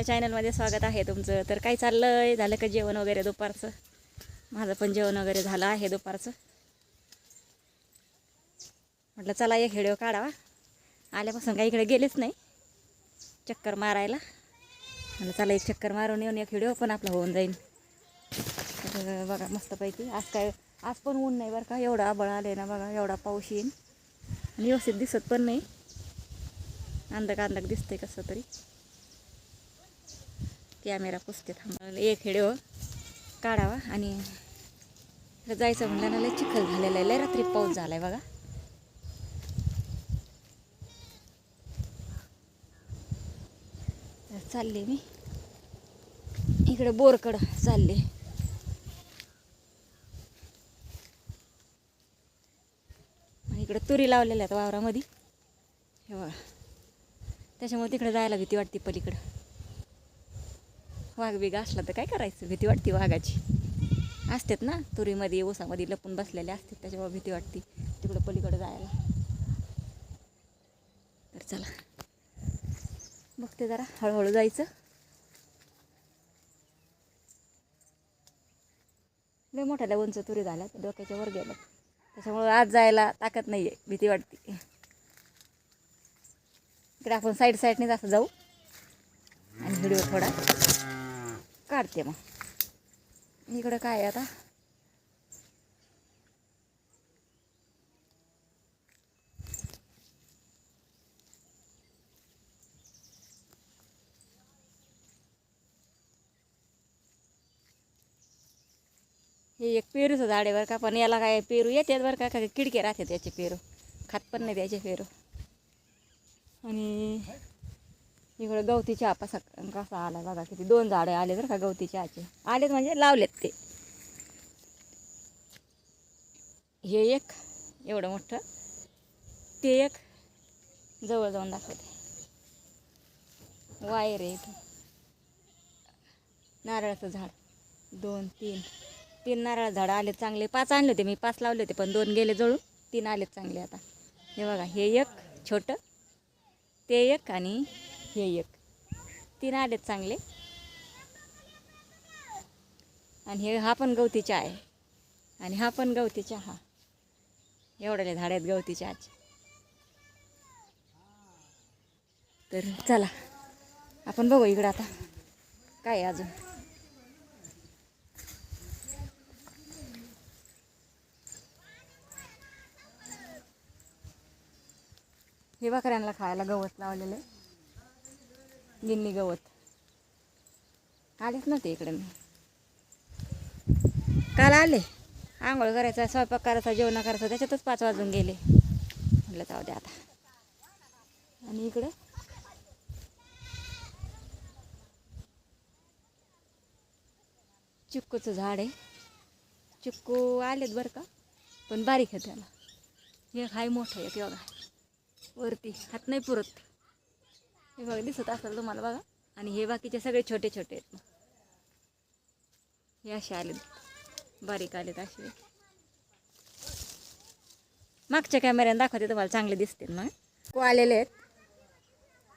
माझ्या चॅनलमध्ये स्वागत आहे तुमचं. तर काय चाललं आहे झालं का जेवण वगैरे दुपारचं? माझं पण जेवण वगैरे झालं आहे दुपारचं. म्हटलं चला एक व्हिडिओ काढावा. आल्यापासून काही इकडे गेलेच नाही. चक्कर मारायला. म्हटलं चला एक चक्कर मारून येऊन एक व्हिडिओ पण आपला होऊन जाईल तर बघा मस्तपैकी. आज काय आज पण ऊन नाही बरं का? एवढा आबळ आले ना बघा एवढा पाऊस येईन. आणि व्यवस्थित दिसत पण नाही. अंधक अंधक दिसतंय कसं तरी. कॅमेरा पुसते थांब एक व्हिडिओ काढावा आणि इकडं जायचं म्हणलं ना लय चिखल झालेला आहे. लय रात्री पाऊस झाला आहे बघा. तर चालले मी. इकडे बोरकडं चालले. आणि इकडे तुरी लावलेल्या आहेत वावरामध्ये. हे बघा. त्याच्यामुळे तिकडे जायला भीती वाटते पलीकडं. वाघ बिघ असला तर काय करायचं? भीती वाटते वाघाची. असतात ना तुरीमध्ये ओसामध्ये लपून बसलेले असतात त्याच्यामुळे भीती वाटते तिकडं पलीकडं जायला. तर चला. बघते जरा हळूहळू जायचं. लय मोठ्या उंच तुरी झाल्या डोक्याच्या वर गेलं त्याच्यामुळं आज जायला ताकद नाही आहे भीती वाटते. इकडे आपण साईड साईडनेच असं जाऊ. आणि व्हिडिओ थोडा. काढते मग. इकडं काय आहे आता? हे एक पेरूचं झाड आहे बरं का पण याला काय पेरू येतात बरं का काय किडके राहते त्याचे पेरू? खात पण नाही त्याचे पेरू. आणि इकडं गवती चहा कसा कसा आला बघा किती दोन झाडं आले जर का गवती चहाचे आलेत म्हणजे लावलेत ते. हे एक एवढं मोठं. ते एक जवळ जाऊन दाखवते. वायर आहे इथं. नारळाचं झाड. दोन तीन. तीन नारळ झाडं आले चांगले. पाच आणले होते मी पाच लावले होते पण दोन गेले जळून. तीन आलेत चांगले आता. हे बघा हे एक छोटं. ते एक आणि हे एक. तीन आलेत चांगले. आणि हे हा पण गवती चहा आहे. आणि हा पण गवती चहा. एवढ्याले झाड आहेत गवती चहाचे. तर चला आपण बघू इकडं आता. काय अजून? हे बकऱ्यांना खायला गवत लावलेलं आहे. गिन्नी गवत. आलेच नव्हते इकडे मी. काल आले. आंघोळ करायचा स्वयंपाक करायचा जेवण करायचं त्याच्यातच पाच वाजून गेले. म्हटलं जाऊ द्या आता. आणि इकडं? चिक्कूचं झाड आहे. चिक्कू आलेत बरं का? पण बारीक आहे त्याला. एक हाय मोठं एक बघा वरती हात नाही पुरत. हे बघा दिसत असेल तुम्हाला बघा. आणि हे बाकीचे सगळे छोटे छोटे आहेत. मग हे असे आलेत. बारीक आलेत असे. मागच्या कॅमेऱ्याने दाखवते तुम्हाला चांगले दिसतील मग को आलेले आहेत.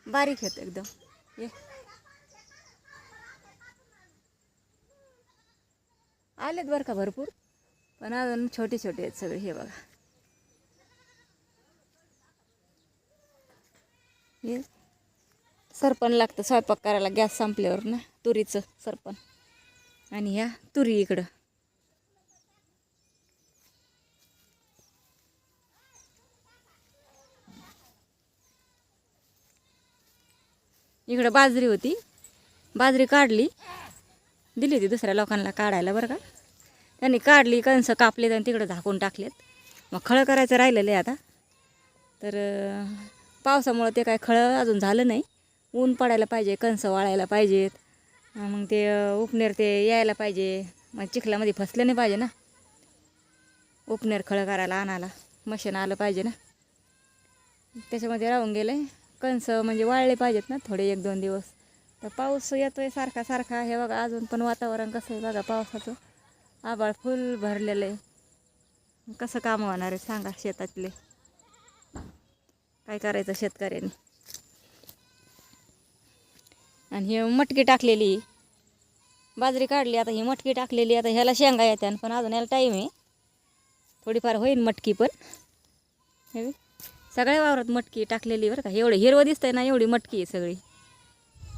बारीक आहेत एकदम. हे आलेत बरं का भरपूर. पण अजून छोटे छोटे आहेत सगळे हे बघा. हे सरपण लागतं. स्वयंपाक करायला गॅस संपल्यावर ना तुरीचं सरपण. आणि ह्या तुरी इकडं. इकडं बाजरी होती. बाजरी काढली. दिली होती दुसऱ्या लोकांना काढायला बरं का. त्यांनी काढली कंस कापले आणि तिकडं झाकून टाकलेत. मग खळं करायचं राहिलेलं आहे आता. तर पावसामुळं ते काय खळं अजून झालं नाही. ऊन पडायला पाहिजे कणसं वाळायला पाहिजेत. मग ते उपनेर ते यायला पाहिजे. मग चिखलामध्ये फसलं नाही पाहिजे ना? उपनेर खळं करायला आणायला मशीन आलं पाहिजे ना? त्याच्यामध्ये राहून गेलं. आहे कणस म्हणजे वाळले पाहिजेत ना थोडे एक दोन दिवस. तर पाऊस येतोय सारखा सारखा. हे बघा अजून पण वातावरण कसं आहे बघा पावसाचं. आबाळ फुल भरलेलं आहे. कसं काम होणार आहे सांगा शेतातले. काय करायचं शेतकऱ्यांनी? आणि हे मटकी टाकलेली. बाजरी काढली आता ही मटकी टाकलेली आता ह्याला शेंगा येत्या पण अजून याला टाईम आहे. थोडीफार होईल मटकी पण. हे सगळ्या वावरात मटकी टाकलेली बरं का. एवढं हिरवं दिसतंय ना एवढी मटकी आहे सगळी.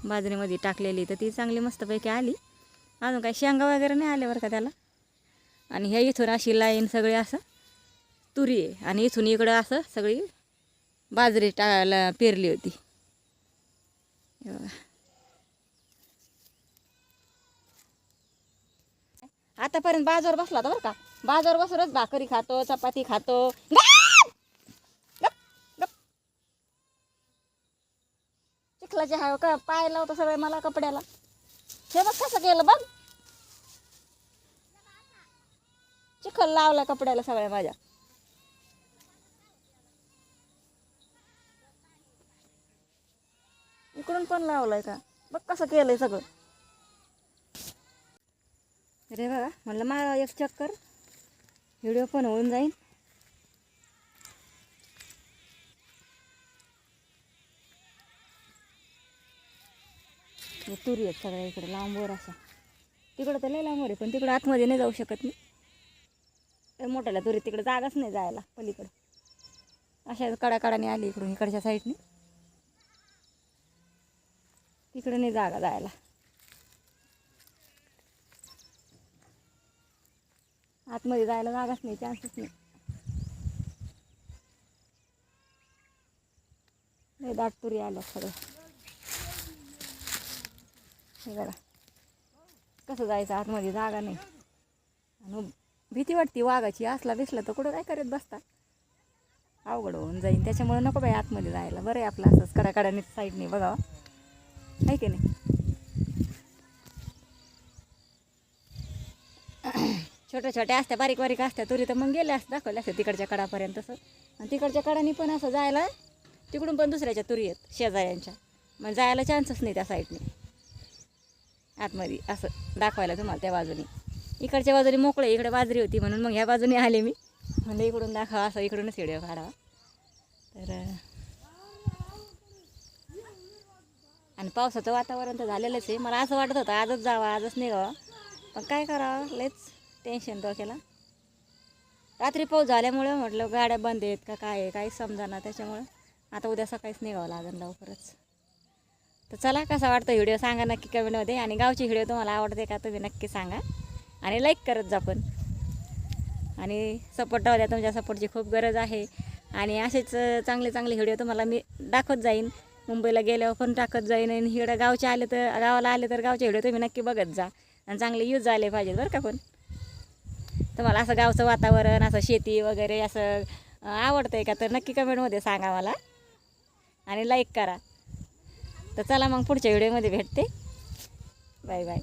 बाजरीमध्ये टाकलेली तर ती चांगली मस्तपैकी आली. अजून काही शेंगा वगैरे नाही आल्या बरं का त्याला. आणि ह्या इथून अशी लाईन सगळी असं तुरी आहे. आणि इथून इकडं असं सगळी बाजरी टाळायला पेरली होती हे बघा. आतापर्यंत बाजूवर बसला होता बरं का. बाजूवर बसूनच भाकरी खातो चपाती खातो. चिखलाचे हा का पाय लावतो सगळे मला कपड्याला. हे बघ कसं केलं बघ. चिखल लावला कपड्याला सगळ्या माझ्या. इकडून पण लावलाय का? बघ कसं केलंय सगळं. अरे बघा म्हणलं मा एक चक्कर. व्हिडिओ पण होऊन जाईल तुरी आहेत सगळ्या इकडे लांबवर असा तिकडं तर लय लांबवर आहे पण तिकडं आतमध्ये नाही जाऊ शकत मी. लय मोठ्याला तुरी तिकडे जागाच नाही जायला पलीकडं. अशा कडाकडाने आली इकडून इकडच्या साईडने तिकडे नाही जागा जायला. आतमध्ये जायला जागाच नाही चान्सच नाही. दाटतुरी आलं खरं. आल्या हे बघा. कसं जायचं आतमध्ये जागा नाही. आणि भीती वाटते वाघाची असला दिसला तर कुठं काय करत बसता? अवघड होऊन जाईन. त्याच्यामुळे नको बाई आतमध्ये जायला. बरं आहे आपलं असंच कडाकडाने साईडने बघावं. आहे की नाही? छोट्या छोट्या असत्या बारीक बारीक असत्या तुरी तर मग गेल्या असं दाखवल्या असत्या तिकडच्या कडापर्यंत असं. आणि तिकडच्या कडानी पण असं जायला तिकडून पण दुसऱ्याच्या तुरी आहेत शेजाऱ्यांच्या. मग जायला चान्सच नाही त्या साईडने आतमध्ये असं दाखवायला तुम्हाला त्या बाजूने. इकडच्या बाजूने मोकळे इकडे बाजरी होती म्हणून मग ह्या बाजूने आले मी. म्हणलं इकडून दाखवा असं इकडूनच व्हिडिओ काढावा. तर आणि पावसाचं वातावरण तर झालेलंच आहे. मला असं वाटत होतं आजच जावं आजच निघावं. पण काय करावं लयच टेन्शन डोक्याला. रात्री पाऊस झाल्यामुळं म्हटलं गाड्या बंद आहेत का काय आहे काही समजाना त्याच्यामुळं. आता उद्या सकाळीच निघावं लागेल लवकरच. तर चला कसा वाटतं व्हिडिओ सांगा नक्की कमेंटमध्ये. आणि गावची व्हिडिओ तुम्हाला आवडते का तुम्ही नक्की सांगा. आणि लाईक करत जा पण. आणि सपोर्ट राहू द्या तुमच्या सपोर्टची खूप गरज आहे. आणि असेच चांगले चांगले व्हिडिओ तुम्हाला मी दाखवत जाईन. मुंबईला गेल्यावर पण टाकत जाईन. आणि इकडं गावचे आले तर गावाला आले तर गावचे व्हिडिओ तुम्ही नक्की बघत जा. आणि चांगले यूज झाले पाहिजेत बरं का पण. तुम्हाला असं गावचं वातावरण असं शेती वगैरे असं आवडतं आहे का? तर नक्की कमेंटमध्ये सांगा मला. आणि लाईक करा. तर चला मग पुढच्या व्हिडिओमध्ये भेटते. Bye bye